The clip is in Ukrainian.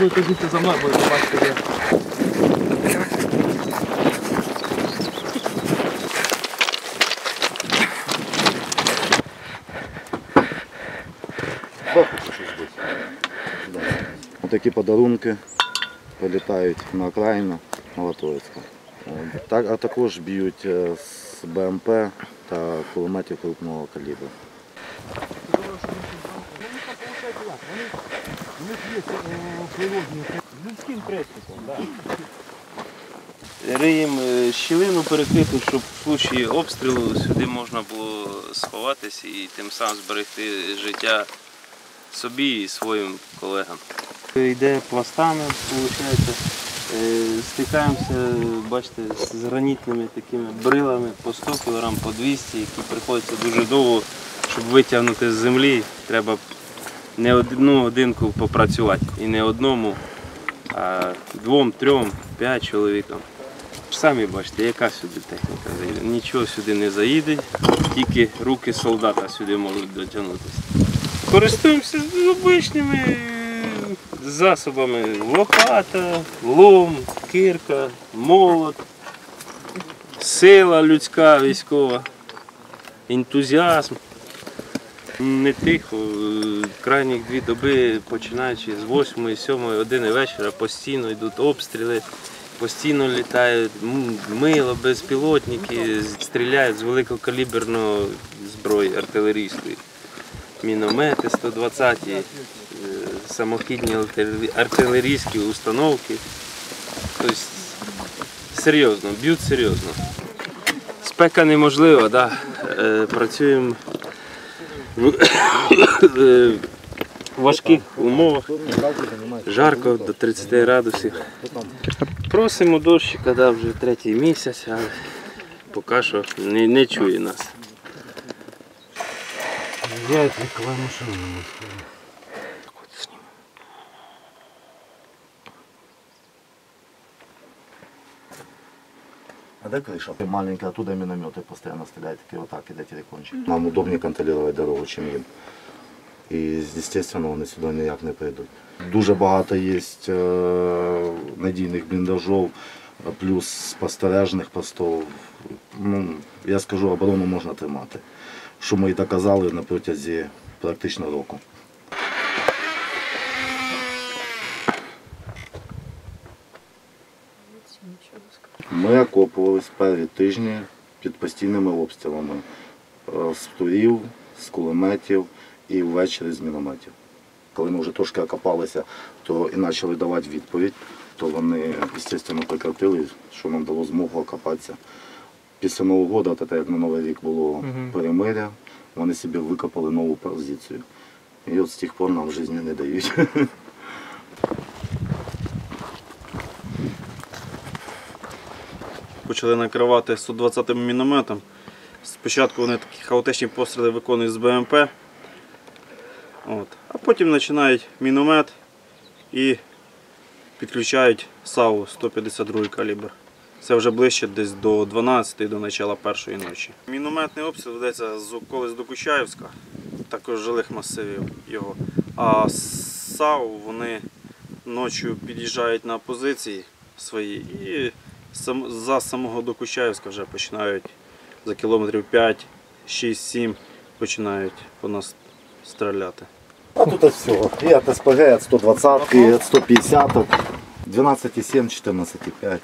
будете бігти за мною, будете бачити, де. Такі подарунки прилітають на окраїну Новотроїцька. Так, а також б'ють е, з БМП та кулеметів крупного калібру. Людським крестиком, так. Риємо е, щілину перекриту, щоб в случаї обстрілу сюди можна було сховатися і тим самим зберегти життя собі і своїм колегам. Йде пластами, виходить. Стикаємося, бачите, з гранітними такими брилами по 100 кг, по 200, які приходиться дуже довго, щоб витягнути з землі. Треба не одну годинку попрацювати. І не одному, а двом, трьом, п'ять чоловікам. Самі бачите, яка сюди техніка заїде. Нічого сюди не заїде, тільки руки солдата сюди можуть дотягнутися. Користуємося обичними е, засобами. Лопата, лом, кирка, молот, сила людська, військова, ентузіазм. Не тихо, крайніх дві доби, починаючи з 8-7 години вечора, постійно йдуть обстріли, постійно літають мило, безпілотники, стріляють з великокаліберної зброї артилерійської. Міномети 120, е, самохідні артилерійські установки. Тобто серйозно, б'ють серйозно. Спека неможлива, да. Е, працюємо в важких умовах. Жарко до 30 градусів. Просимо дощика, да, вже третій місяць, але поки що не, не чує нас. Я машину. А де криша? Маленькая, оттуда минометы постоянно стреляют, такие вот так, и телефончик. Нам удобнее контролировать дорогу, чим їм. І, звісно, вони сюди ніяк не прийдуть. Дуже багато є е, надійних бліндажів, плюс спостережних постів. Ну, я скажу, оборону можна тримати. Що ми і доказали на протязі практично року. Ми окопувались перші тижні під постійними обстрілами е, з турів, з кулеметів і ввечері з мінометів. Коли ми вже трошки окопалися, то і почали давати відповідь, то вони, звісно, прекратили, що нам дало змогу окопатися. Після Нового року, так як на Новий рік було перемиря, вони собі викопали нову позицію. І от з тих пор нам в житті не дають. почали накривати 120 м мінометом. Спочатку вони такі хаотичні постріли виконують з БМП, От. а потім починають міномет і підключають САУ 152 калібр. Це вже ближче десь до 12 до початку першої ночі. Мінометний обстріл ведеться з околиць до Кучаївська, також жилих масивів його. А САУ вони ночі під'їжджають на позиції свої і за самого Докучаївська вже починають за кілометрів 5, 6, 7 починають по нас стріляти. А тут от всього. І от СПГ, от 120, от 150, 12,7, 14,5.